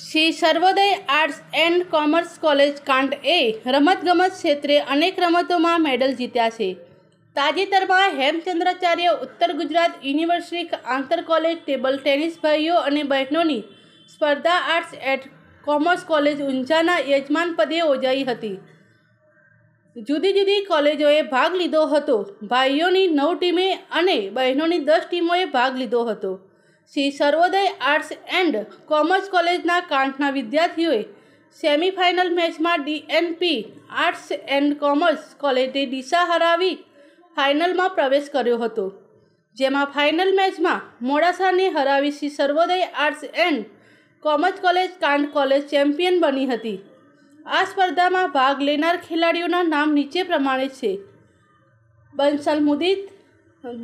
Shri Sarvodaya arts and commerce college Kand એ રમતગમત ક્ષેત્રે અનેક રમતોમાં મેડલ જીત્યા છે. તાજેતરમાં હેમચંદ્રાચાર્ય ઉત્તર ગુજરાત યુનિવર્સિટી આંતર કોલેજ ટેબલ ટેનિસ ભાઈઓ અને બહેનોની સ્પર્ધા આર્ટ્સ એન્ડ કોમર્સ કોલેજ ઊંઝાના યજમાન પદે યોજાઈ હતી. જુદી જુદી કોલેજોએ ભાગ લીધો હતો. ભાઈઓની નવ ટીમે અને બહેનોની દસ ટીમોએ ભાગ લીધો હતો. Shri Sarvodaya arts and commerce કોલેજના કાંઠના વિદ્યાર્થીઓએ સેમિફાઇનલ મેચમાં ડીએનપી આર્ટ્સ એન્ડ કોમર્સ કોલેજે દિશા હરાવી ફાઇનલમાં પ્રવેશ કર્યો હતો. જેમાં ફાઇનલ મેચમાં મોડાસાને હરાવી Shri Sarvodaya arts and commerce college Kand college champion બની હતી. આ સ્પર્ધામાં ભાગ લેનાર ખેલાડીઓના નામ નીચે પ્રમાણે છે. બંસલ મુદિત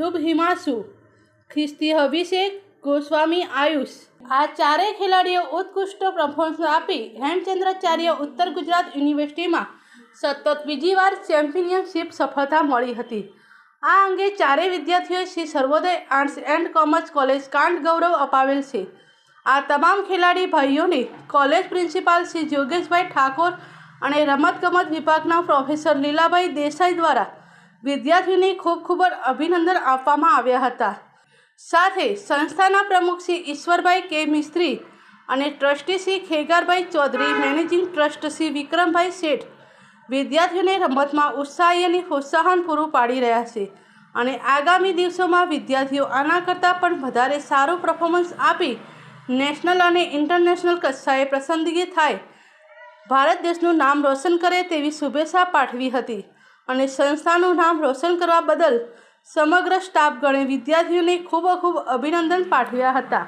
દુબ હિમાસુ ખ્રિસ્તી અભિષેક ગોસ્વામી આયુષ. આ ચારેય ખેલાડીઓ ઉત્કૃષ્ટ પરફોર્મન્સ આપી હેમચંદ્રાચાર્ય ઉત્તર ગુજરાત યુનિવર્સિટીમાં સતત બીજી વાર ચેમ્પિયનશિપ સફળતા મળી હતી. આ અંગે ચારેય વિદ્યાર્થીઓએ Shri Sarvodaya arts and commerce college કાંડ ગૌરવ અપાવેલ છે. આ તમામ ખેલાડી ભાઈઓને કોલેજ પ્રિન્સિપાલ શ્રી યોગેશભાઈ ઠાકોર અને રમતગમત વિભાગના પ્રોફેસર લીલાભાઈ દેસાઈ દ્વારા વિદ્યાર્થીઓને ખૂબ ખૂબ અભિનંદન આપવામાં આવ્યા હતા. સાથે સંસ્થાના પ્રમુખ શ્રી ઈશ્વરભાઈ કે મિસ્ત્રી અને trustee Shri Khegarbhai Chaudhari, managing trust Shri Vikrambhai Sheth વિદ્યાર્થીઓને રમતમાં ઉત્સાહી અને પ્રોત્સાહન પૂરું પાડી રહ્યા છે અને આગામી દિવસોમાં વિદ્યાર્થીઓ આના કરતાં પણ વધારે સારું પરફોર્મન્સ આપી નેશનલ અને ઇન્ટરનેશનલ કક્ષાએ પસંદગી થાય. ભારત દેશનું નામ રોશન કરે તેવી શુભેચ્છા પાઠવી હતી અને સંસ્થાનું નામ રોશન કરવા બદલ સમગ્ર સ્ટાફગણે વિદ્યાર્થીઓને ખૂબ ખૂબ અભિનંદન પાઠવ્યા હતા.